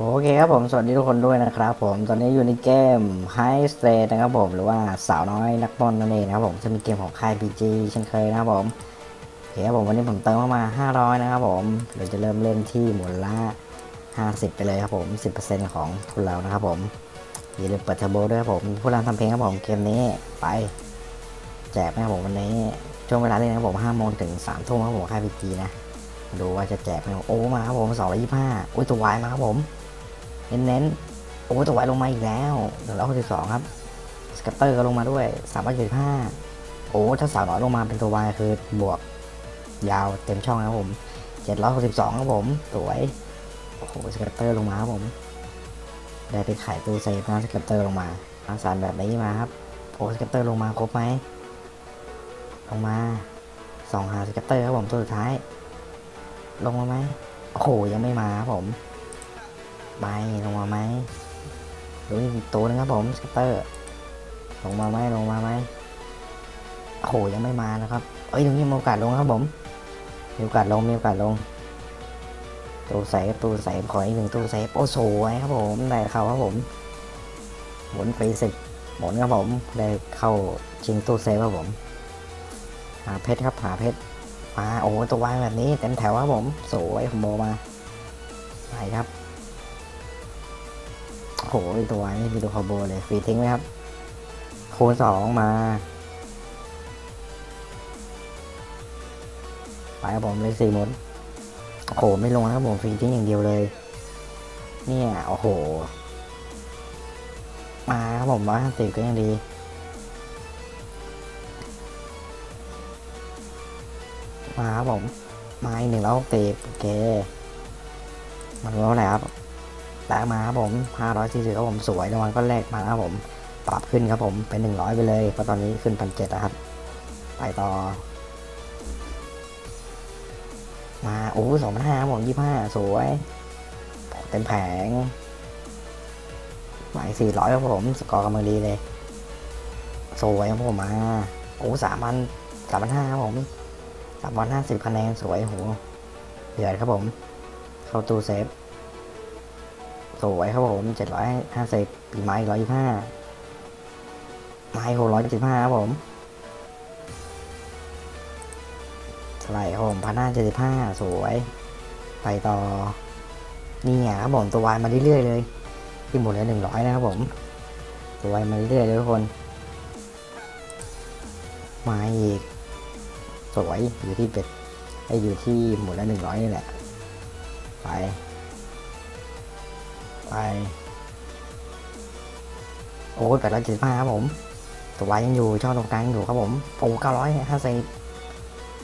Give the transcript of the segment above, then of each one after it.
โอเคครับผมสวัสดีทุกคนด้วยนะครับผมตอนนี้อยู่ในเกม High State นะครับผมหรือว่าสาวน้อยนักบอลนั่นเองนะครับผมจะมีเกมของค่าย PG เช่นเคยนะครับผมโอเคครับผมวันนี้ผมเติมเข้ามา 500 นะครับผมเราจะเริ่มเล่นที่หมุนละ50 ไปเลยครับผม 10%ของทุนเรานะครับผมอย่าลืมเปิดเทอร์โบด้วยครับผมผู้รันทำเพลงครับผมเกมนี้ไป แจกนะครับผมวันนี้ช่วงเวลาเล่นนะครับผม5โมงถึง3ทุ่มครับผมค่าย PG นะดูว่าจะแจกไหมโอ้มาครับผม225อุ้ยตัววายมาครับผม เน้นๆ โอ้ตัวไวลงมาอีกแล้วหนึ่งร้อยหกสิบสองครับ สกัตเตอร์ก็ลงมาด้วยสามร้อยเจ็ดห้าโอ้ถ้าสาวน้อยลงมาเป็นตัววายคือบวก ยาวเต็มช่องครับผมเจ็ดร้อยหกสิบสองครับผม สวย โอ้โห สกัตเตอร์ลงมาครับผม ได้ไปขายตู้เซฟนะสกัตเตอร์ลงมาอาสารแบบนี้มาครับ โอ้สกัตเตอร์ลงมาครบไหม ลงมาสองหาสกัตเตอร์ครับผมตัวสุดท้าย ลงมาไหมโอ้โห ยังไม่มาครับผม ไปลงมาไหมดูอีกตัวนึงครับผมสกัตเตอร์ ลงมาไหมลงมาไหมโอ้โหยังไม่มานะครับ เอ้ยตรงนี้มีโอกาสลงครับผมมีโอกาสลงมีโอกาสลงตู้เซฟตู้เซฟขออีกหนึ่งตู้เซฟโอ้สวยครับผมได้เข้าครับผมหมุนฟรีสิบหมุนครับผมได้เข้าชิงตู้เซฟครับผม หาเพชรครับหาเพชรมาโอ้ตัววางแบบนี้เต็มแถวครับผมสวยผมโบมาไปครับ โอ้โหไอ้ตัวนี้มีตัวคอโบเลยฟรีทิ้งไหมครับคูณสองมา ไปครับผมเลยสี่หมุนโอ้โห ไม่ลงนะครับผมฟรีทิ้งอย่างเดียวเลย เนี่ย โอ้โห มาครับผมร้อยห้าสิบก็ยังดีมาครับผมมาอีกหนึ่งร้อยหกสิบโอเค มันรู้อะไรครับ แลกมาครับผม540ครับผมสวยรางวัลก็แลกมาครับผม ปรับขึ้นครับผมเป็น 100 ไปเลยเพราะตอนนี้ขึ้นพันเจ็ดครับ ไปต่อ มาโอ้สองพันห้าครับผมยี่ห้าสวยเต็มแผงหมายสี่ร้อยครับผมสกอร์กำลังดีเลยสวยครับผมมาโอ้สามพันสามพันห้าครับผมสามพันห้าสิบคะแนนสวยโหเดือดครับผม เข้าตู้เซฟ สวยครับผมเจ็ดร้อยห้าสิบปีไม้ร้อยยี่ห้าไม้หกร้อยสิบห้าครับผมสไลด์ครับผมพันห้าเจ็ดสิบห้าสวย ไปต่อนี่ไงครับผมตัววายมาเรื่อยๆเลยที่หมดแล้วหนึ่งร้อยนะครับผม ตัววายมาเรื่อยๆเลยทุกคนมาอีกสวยอยู่ที่เป็ดไอ้อยู่ที่หมดแล้วหนึ่งร้อยนี่แหละไป ไป โอ้ยแปดร้อยเจ็ดห้าครับผม ตัววายยังอยู่ช่องตรงกลางอยู่ครับผมโอ้เก้าร้อยห้าสิบ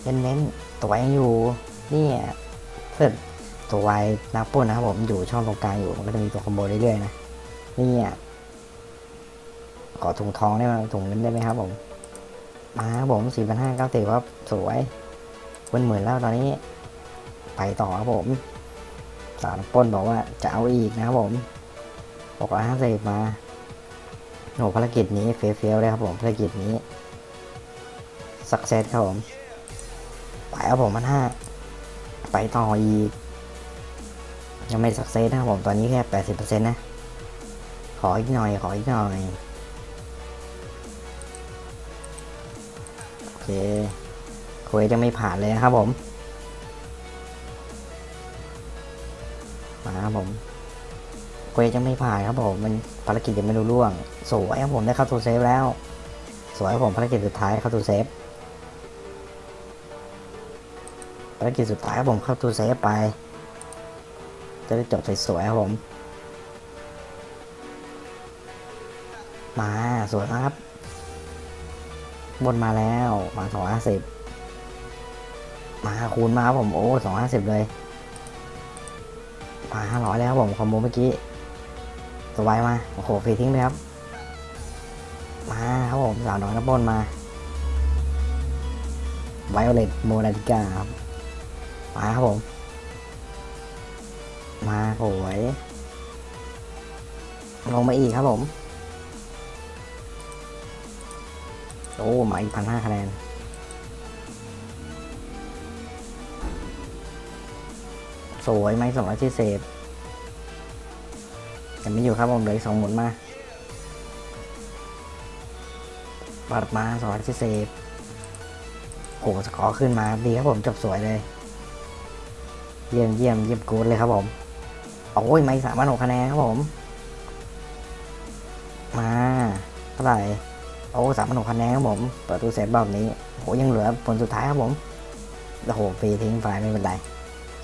เน้นเน้นๆตัววายยังอยู่นี่เพื่อตัวไวนับปล้นนะครับผมอยู่ช่องตรงกลางอยู่มันก็จะมีตัวคอมโบเรื่อยๆนะนี่ขอถุงทองได้ไหมถุงเงินได้ไหมครับผมมาครับผมสี่พันห้าเก้าสิบครับสวยเป็นหมื่นแล้วตอนนี้ ไปต่อครับผม สารป้นบอกว่าจะเอาอีกนะครับผมบอกว่าห้าสิบมาโอ้ภารกิจนี้เฟลเฟลเลยครับผมภารกิจนี้สักเซสครับผมไปครับผมมันห้าไปต่ออีก ยังไม่สักเซสนะครับผมตอนนี้แค่แปดสิบเปอร์เซ็นต์นะ ขออีกหน่อย ขออีกหน่อย โอเคคุยจะไม่ผ่านเลยนะครับผม มาครับผมเควสยังไม่ผ่านครับผม มันภารกิจยังไม่รู้ล่วง สวยครับผมได้เข้าตูเซฟแล้ว สวยครับผมภารกิจสุดท้ายเข้าตูเซฟ ภารกิจสุดท้ายครับผมเข้าตูเซฟไป จะได้จบสวยๆครับผม มาสวยครับ บนมาแล้วมาสองห้าสิบมาคูณมาครับผมโอ้สองห้าสิบเลย มาห้าร้อยแล้วครับผมคอมโบเมื่อกี้ตัวไวมา โอ้โหฟรีทิ้งเลยครับ มาครับผมสาวน้อยนักบอลมาไวโอเลตโมนาติกาครับ มาครับผม มาโหยลงมาอีกครับผม โอ้มาอีกพันห้าคะแนน สวยไหมสองร้อยที่เศษยังไม่อยู่ครับผมเหลืออีกสองหมุนมาปัดมาสองร้อยสิบสี่โหสกอร์ขึ้นมาดีครับผมจบสวยเลย เยี่ยมเยี่ยมเยี่ยมกูดเลยครับผมโอ้ยไม่สามพันหกคะแนนครับผม มาเท่าไหร่โอ้สามพันหกคะแนนครับผมเปิดตู้เซฟรอบนี้โหยังเหลือผลสุดท้ายครับผมโอ้โหฟรีทิ้งไปไม่เป็นไร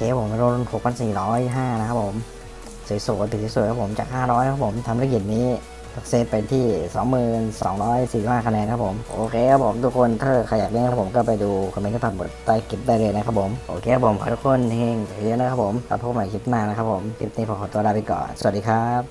เคผมโดนหกพันสี่ร้อยห้านะครับผม สวยๆถือสวยครับผมจากห้าร้อยครับผมทำธุรกิจนี้เซตไปที่สองหมื่นสองร้อยสี่ห้าคะแนนครับผม โอเคครับผมทุกคนถ้าใครอยากเล่นครับผมก็ไปดูคอมเมนต์ที่ผ่านบทใต้คลิปได้เลยนะครับผม โอเคครับผมขอทุกคนเฮงเยอะนะครับผมแล้วพบใหม่คลิปหน้านะครับผม คลิปนี้ผมขอตัวลาไปก่อน สวัสดีครับ